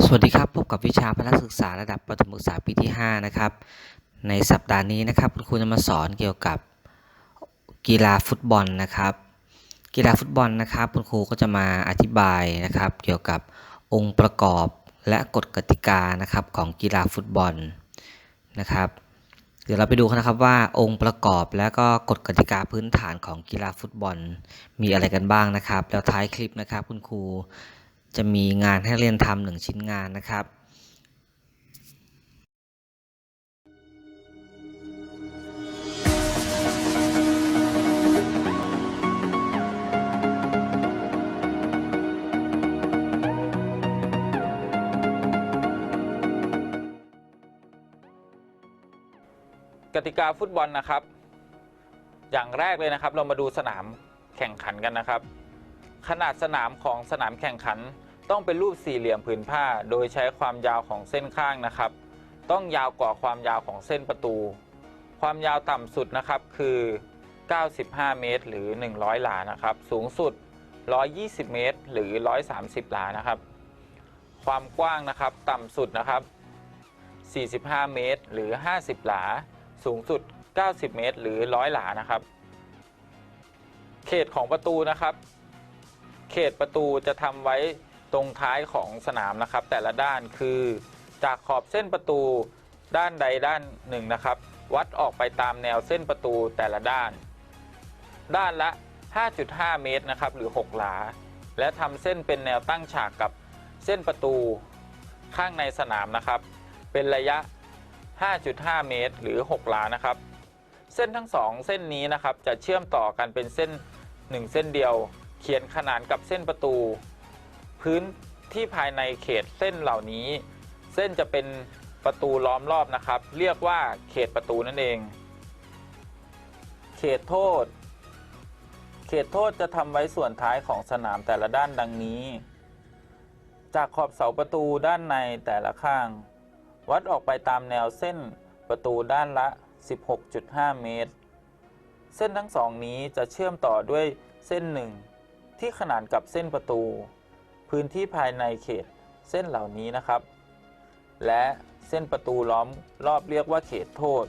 สวัสดีครับ พบกับวิชาพละศึกษาระดับประถมศึกษาปีที่ 5 นะครับ ในสัปดาห์นี้นะครับคุณครูจะมาสอนเกี่ยวกับกีฬาฟุตบอลนะครับ กีฬาฟุตบอลนะครับ คุณครูก็จะมาอธิบายนะครับ เกี่ยวกับองค์ประกอบและกฎกติกานะครับของกีฬาฟุตบอลนะครับ เดี๋ยวเราไปดูกันนะครับว่าองค์ประกอบและก็กฎกติกาพื้นฐานของกีฬาฟุตบอล มีอะไรกันบ้างนะครับ แล้วท้ายคลิปนะครับ คุณครู จะมีงานให้เรียนทำหนึ่งชิ้นงานนะครับกติกาฟุตบอลนะครับ อย่างแรกเลยนะครับ เรามาดูสนามแข่งขันกันนะครับ ขนาดสนามของสนามแข่งขัน ต้องเป็นรูปสี่เหลี่ยมผืนผ้า โดยใช้ความยาวของเส้นข้างนะครับ ต้องยาวกว่าความยาวของเส้นประตู ความยาวต่ำสุดนะครับคือ 95 เมตร หรือ 100 หลานะครับ สูงสุด 120 เมตร หรือ 130 หลานะครับ ความกว้างนะครับต่ำสุดนะครับ 45 เมตร หรือ 50 หลา สูงสุด 90 เมตร หรือ 100 หลานะครับ เขตของประตูนะครับ เขตประตูจะทำไว้ ตรงท้ายของสนามนะครับ แต่ละด้านคือจากขอบเส้นประตูด้านใดด้านหนึ่งนะครับ วัดออกไปตามแนวเส้นประตูแต่ละด้าน ด้านละ 5.5 เมตรนะครับหรือ 6 หลา และทำเส้นเป็นแนวตั้งฉากกับเส้นประตูข้างในสนามนะครับ เป็นระยะ 5.5 เมตรหรือ 6 หลานะครับ เส้นทั้งสองเส้นนี้นะครับจะเชื่อมต่อกันเป็นเส้น 1 เส้นเดียว เขียนขนานกับเส้นประตู พื้นที่ภายในเขตเส้นเหล่านี้ เส้นจะเป็นประตูล้อมรอบนะครับ เรียกว่าเขตประตูนั่นเอง เขตโทษ เขตโทษจะทำไว้ส่วนท้ายของสนามแต่ละด้านดังนี้ จากขอบเสาประตูด้านในแต่ละข้าง วัดออกไปตามแนวเส้นประตูด้านละ 16.5 เมตร เส้นทั้งสองนี้จะเชื่อมต่อด้วยเส้นหนึ่งที่ขนานกับเส้นประตู พื้นที่ภายในเขตเส้นเหล่านี้นะครับ และเส้นประตูล้อมรอบเรียกว่าเขตโทษ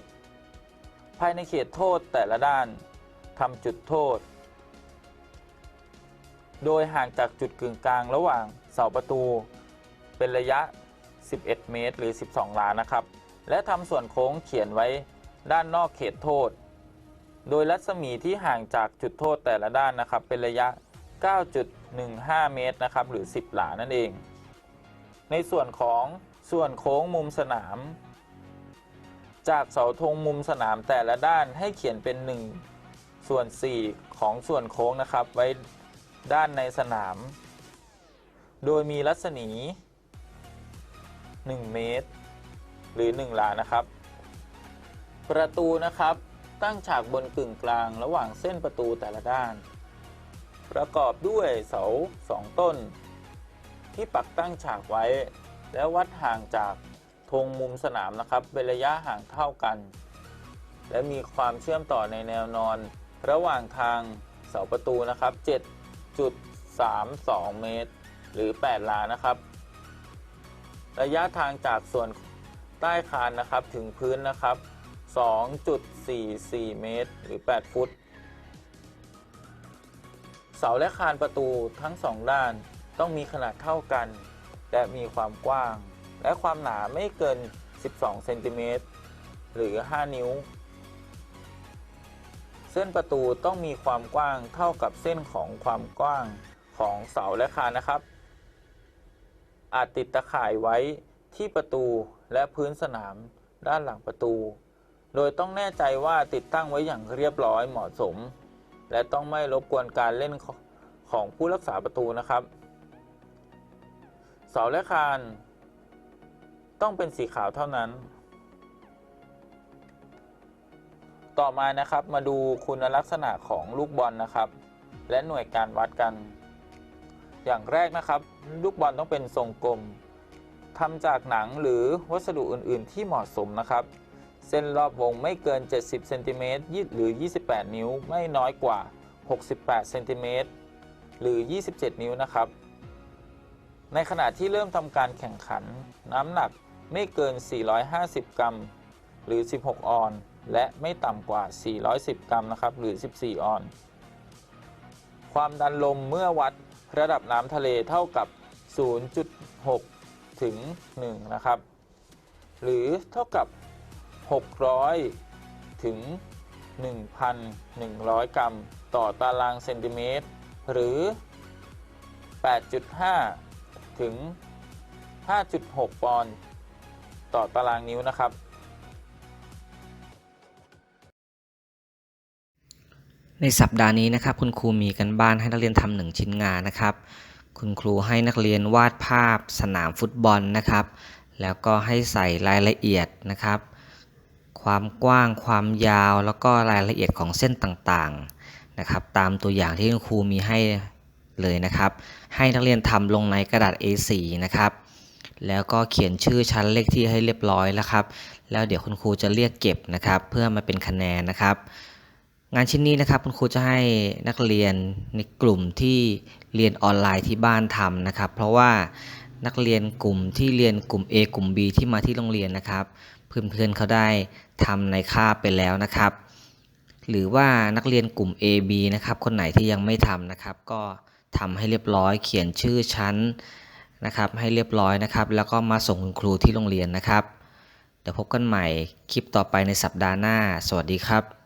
ภายในเขตโทษแต่ละด้านทำจุดโทษ โดยห่างจากจุดกึ่งกลางระหว่างเสาประตู เป็นระยะ 11 เมตรหรือ 12หลานะครับ และทำส่วนโค้งเขียนไว้ด้านนอกเขตโทษ โดยรัศมีที่ห่างจากจุดโทษแต่ละด้านนะครับ เป็นระยะ 15 เมตรนะครับหรือ 10 หลานั่นเอง ในส่วนของส่วนโค้งมุมสนาม จากเสาธงมุมสนามแต่ละด้านให้เขียนเป็น 1 ส่วน 4 ของส่วนโค้งนะครับไว้ด้านในสนาม โดยมีรัศมี 1 เมตร หรือ 1 หลานะครับ ประตูนะครับตั้งฉากบนกึ่งกลางระหว่างเส้นประตูแต่ละด้าน ประกอบด้วยเสาสองต้น ที่ปักตั้งฉากไว้ และวัดห่างจากธงมุมสนามนะครับเป็นระยะห่างเท่ากัน และมีความเชื่อมต่อในแนวนอน ระหว่างทางเสาประตูนะครับ 7.32 เมตร หรือ 8ลานะครับ ระยะทางจากส่วนใต้คานนะครับถึงพื้นนะครับ 2.44 เมตร หรือ 8 ฟุต สาและคานประตูทั้งสองด้าน ต้องมีขนาดเท่ากัน และมีความกว้าง และความหนาไม่เกิน 12 เซนติเมตรหรือ 5 นิ้ว เส้นประตูต้องมีความกว้างเท่ากับเส้นของความกว้างของเสาและคานนะครับ อาจติดตะข่ายไว้ที่ประตูและพื้นสนามด้านหลังประตู โดยต้องแน่ใจว่าติดตั้งไว้อย่างเรียบร้อยเหมาะสม และต้องไม่รบกวนการเล่นขของผู้รักษาประตูนะครับ เสาและคานต้องเป็นสีขาวเท่านั้น ต่อมานะครับมาดูคุณลักษณะของลูกบอลนะครับ และหน่วยการวัดกัน อย่างแรกนะครับ ลูกบอลต้องเป็นทรงกลมทำจากหนังหรือวัสดุอื่น ๆ ที่เหมาะสมนะครับ เส้นรอบวงไม่เกิน 70เซนติเมตรหรือ 28 นิ้วไม่น้อยกว่า 68เซนติเมตรหรือ 27 นิ้วนะครับ ในขณะที่เริ่มทำการแข่งขัน น้ำหนักไม่เกิน 450 กรัม หรือ 16 ออน และไม่ต่ำกว่า 410 กรัมนะครับหรือ 14 ออน ความดันลมเมื่อวัดระดับน้ำทะเลเท่ากับ 0.6 ถึง 1 นะครับ หรือเท่ากับ 600 ถึง 1,100 กรัม ต่อตารางเซนติเมตร หรือ 8.5 ถึง 5.6 ปอนด์ต่อตารางนิ้วนะครับ ในสัปดาห์นี้นะครับ คุณครูมีกันบ้านให้นักเรียนทำหนึ่งชิ้นงานนะครับ คุณครูให้นักเรียนวาดภาพสนามฟุตบอลนะครับ แล้วก็ให้ใส่รายละเอียดนะครับ ความกว้าง ความยาว แล้วก็รายละเอียดของเส้นต่างๆนะครับ ตามตัวอย่างที่คุณครูมีให้เลยนะครับ ให้นักเรียนทำลงในกระดาษ A4 นะครับ แล้วก็เขียนชื่อชั้นเลขที่ให้เรียบร้อยแล้วครับ แล้วเดี๋ยวคุณครูจะเรียกเก็บนะครับ เพื่อมาเป็นคะแนนนะครับงานชิ้นนี้นะครับคุณครูจะให้นักเรียนในกลุ่มที่เรียนออนไลน์ที่บ้านทำนะครับ เพราะว่านักเรียนกลุ่มที่เรียนกลุ่ม A กลุ่ม B ที่มาที่โรงเรียนนะครับ เพื่อนๆเขาได้ ทำในคาบไปแล้วนะครับ หรือว่านักเรียนกลุ่ม A B นะครับ คนไหนที่ยังไม่ทำนะครับ ก็ทำให้เรียบร้อยเขียนชื่อชั้นนะครับ ให้เรียบร้อยนะครับ แล้วก็มาส่งคุณครูที่โรงเรียนนะครับ เดี๋ยวพบกันใหม่คลิปต่อไปในสัปดาห์หน้า สวัสดีครับ